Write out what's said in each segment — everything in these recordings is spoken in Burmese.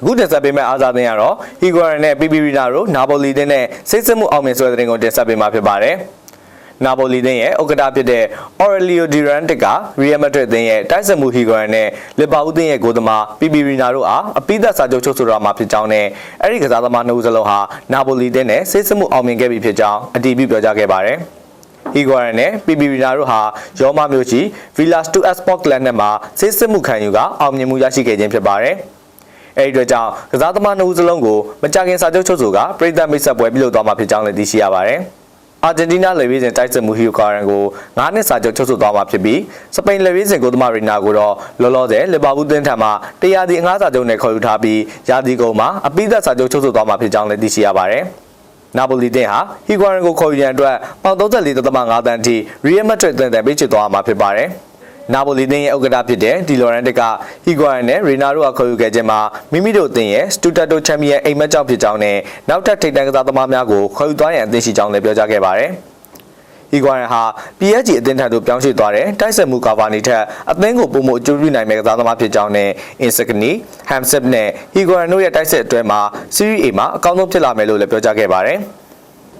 အခုတင်ဆက်ပေးမယ့်အားစားသင်းကတော့ဟီဂွာရန်နဲ့ပီပီရီနာတို့နာပိုလီတင်းနဲ့စိတ်ဆက်မှုအောင်မြင်ဆွဲတဲ့တင်ကိုတင်ဆက်ပေးမှာဖြစ်ပါတယ်။နာပိုလီတင်းရဲ့ဥက္ကဋ္ဌဖြစ်တဲ့ Aurelio Di Rantic က Real Madrid တင်းရဲ့တိုက်စစ်မှုဟီဂွာရန်နဲ့လီဗာပူးတင်းရဲ့ဂိုးသမားပီပီရီနာတို့အားအပိသက်စာချုပ်ချုပ်ဆိုတော့မှာဖြစ်ကြောင်းနဲ့အဲ့ဒီကစားသမားနှစ်ဦးစလုံးဟာနာပိုလီတင်းနဲ့စိတ်ဆက်မှုအောင်မြင်ခဲ့ပြီဖြစ်ကြောင်းအတည်ပြုပြောကြားခဲ့ပါတယ်။ဟီဂွာရန်နဲ့ပီပီရီနာတို့ဟာရောမမြို့ရှိ Villas 2 Sport Club နဲ့မှာစစ်စစ်မှုခံယူကအောင်မြင်မှုရရှိခဲ့ခြင်းဖြစ်ပါတယ်။ အဲဒီအတွက်ကြောင့်ကစားသမားနှစ်ဦးစလုံးကိုမကြခင်စာချုပ်ချုပ်ဆိုကပြည်သက်မိတ်ဆက်ပွဲပြုလုပ်သွားမှာဖြစ်ကြောင်းလည်းသိရှိရပါတယ်။အာဂျင်တီးနားလေဝေးစဉ်တိုက်စစ်မှုဟီဂွာရန်ကို9နှစ်စာချုပ်ချုပ်ဆိုသွားမှာဖြစ်ပြီးစပိန်လေဝေးစဉ်ကိုသမားရီနာကိုတော့လောလောဆယ်လီဗာပူးတင်းထံမှတရားဒီအငှားစာချုပ်နဲ့ခေါ်ယူထားပြီးရာသီကုန်မှာအပိသက်စာချုပ်ချုပ်ဆိုသွားမှာဖြစ်ကြောင်းလည်းသိရှိရပါတယ်။နာပိုလီတင်ဟာဟီဂွာရန်ကိုခေါ်ယူရန်အတွက်ပေါင်34.5တန်းအထိရီယယ်မက်ဒရစ်တင်တဲ့ပေးချစ်သွားမှာဖြစ်ပါတယ်။ နာပိုလီတင်ရဲ့ဥက္ကဋ္ဌဖြစ်တဲ့ဒီလိုရန်တက်ကဟီဂွာရန်နဲ့ရီနာတို့ကခေါ်ယူခဲ့ခြင်းမှာမိမိတို့အသင်းရဲ့စတူတတိုချန်ပီယံအိမ်မက်ကြောင့်ဖြစ်ကြောင်းနဲ့နောက်ထပ်ထိပ်တန်းကစားသမားများကိုခေါ်ယူသွားရန်အသင့်ရှိကြောင်းလည်းပြောကြားခဲ့ပါတယ်။ဟီဂွာရန်ဟာ PSG အသင်းထံသို့ပြောင်းရွှေ့သွားတဲ့တိုက်ဆက်မှုကာဗာနီထက်အသင်းကိုပုံမှုအကျိုးပြုနိုင်မဲ့ကစားသမားဖြစ်ကြောင်းနဲ့ Insigni, Hamsip နဲ့ဟီဂွာရန်တို့ရဲ့တိုက်ဆက်အတွဲမှာ Serie A မှာအကောင်းဆုံးဖြစ်လာမယ်လို့လည်းပြောကြားခဲ့ပါတယ်။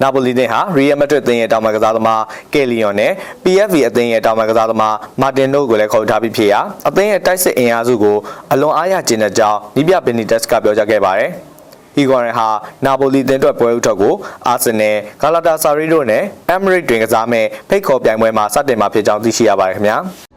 နာပိုလီတင်ဟာ Real Madrid အသင်းရဲ့တောင်ပံကစားသမားကယ်လီယွန်နဲ့ PSV အသင်းရဲ့တောင်ပံကစားသမားမာတင်တို့ကိုလည်းခေါ်ယူထားပြီးဖြစ်ရာအသင်းရဲ့တိုက်စစ်အင်အားစုကိုအလွန်အားရကျင်းတဲ့ကြောင်းနီးပြဘင်နီတက်စ်ကပြောကြားခဲ့ပါတယ်။ဟီဂွာရန်ဟာနာပိုလီတင်အတွက်ပွဲဥထွက်ကိုအာဆင်နယ်ဂါလာတာဆာရီတို့နဲ့အမ်မရစ်တွင်ကစားမဲ့ဖိတ်ခေါ်ပြိုင်ပွဲမှာစတင်မှာဖြစ်ကြောင်းသိရှိရပါတယ်ခင်ဗျာ။